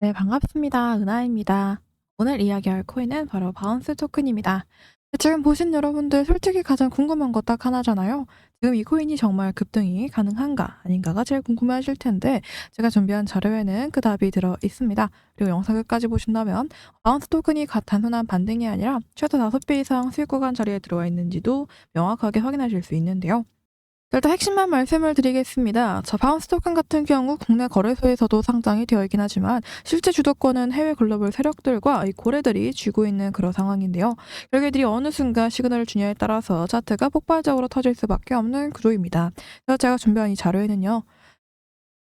네, 반갑습니다. 은하입니다. 오늘 이야기할 코인은 바로 바운스 토큰입니다. 지금 보신 여러분들 솔직히 가장 궁금한 거딱 하나잖아요. 지금 이 코인이 정말 급등이 가능한가 아닌가가 제일 궁금해하실 텐데 제가 준비한 자료에는 그 답이 들어 있습니다. 그리고 영상 끝까지 보신다면 바운스 토큰이 가- 단순한 반등이 아니라 최소 5배 이상 수익 구간 자리에 들어와 있는지도 명확하게 확인하실 수 있는데요. 일단 핵심만 말씀을 드리겠습니다. 자, 바운스 토큰 같은 경우 국내 거래소에서도 상장이 되어 있긴 하지만 실제 주도권은 해외 글로벌 세력들과 이 고래들이 쥐고 있는 그런 상황인데요. 결국들이 어느 순간 시그널을 주냐에 따라서 차트가 폭발적으로 터질 수밖에 없는 구조입니다. 그래서 제가 준비한 이 자료에는요.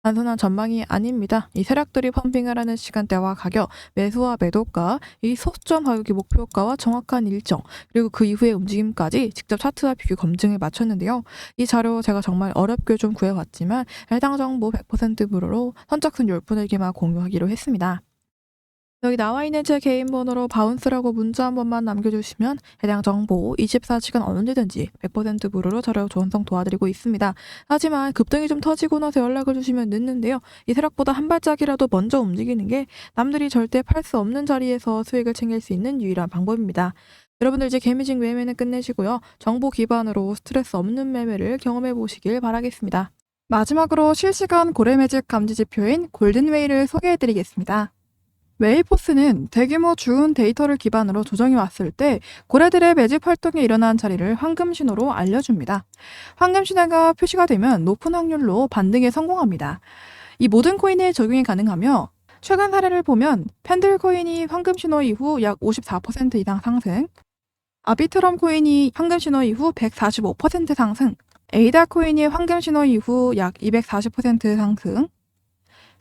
단순한 전망이 아닙니다. 이 세력들이 펌핑을 하는 시간대와 가격, 매수와 매도가, 이 소점 가격의 목표가와 정확한 일정, 그리고 그 이후의 움직임까지 직접 차트와 비교 검증을 마쳤는데요. 이 자료 제가 정말 어렵게 좀 구해왔지만 해당 정보 100% 무료로 선착순 10분에게만 공유하기로 했습니다. 여기 나와 있는 제 개인 번호로 바운스라고 문자 한 번만 남겨주시면 해당 정보 24시간 언제든지 100% 무료로 자료 전송 도와드리고 있습니다. 하지만 급등이 좀 터지고 나서 연락을 주시면 늦는데요. 이 세력보다 한 발짝이라도 먼저 움직이는 게 남들이 절대 팔 수 없는 자리에서 수익을 챙길 수 있는 유일한 방법입니다. 여러분들 이제 개미직 매매는 끝내시고요. 정보 기반으로 스트레스 없는 매매를 경험해 보시길 바라겠습니다. 마지막으로 실시간 고래 매집 감지 지표인 골든웨이를 소개해 드리겠습니다. 웨이포스는 대규모 주운 데이터를 기반으로 조정이 왔을 때 고래들의 매집 활동이 일어난 자리를 황금 신호로 알려줍니다. 황금 신호가 표시가 되면 높은 확률로 반등에 성공합니다. 이 모든 코인에 적용이 가능하며 최근 사례를 보면 펜들 코인이 황금 신호 이후 약 54% 이상 상승, 아비트럼 코인이 황금 신호 이후 145% 상승, 에이다 코인이 황금 신호 이후 약 240% 상승,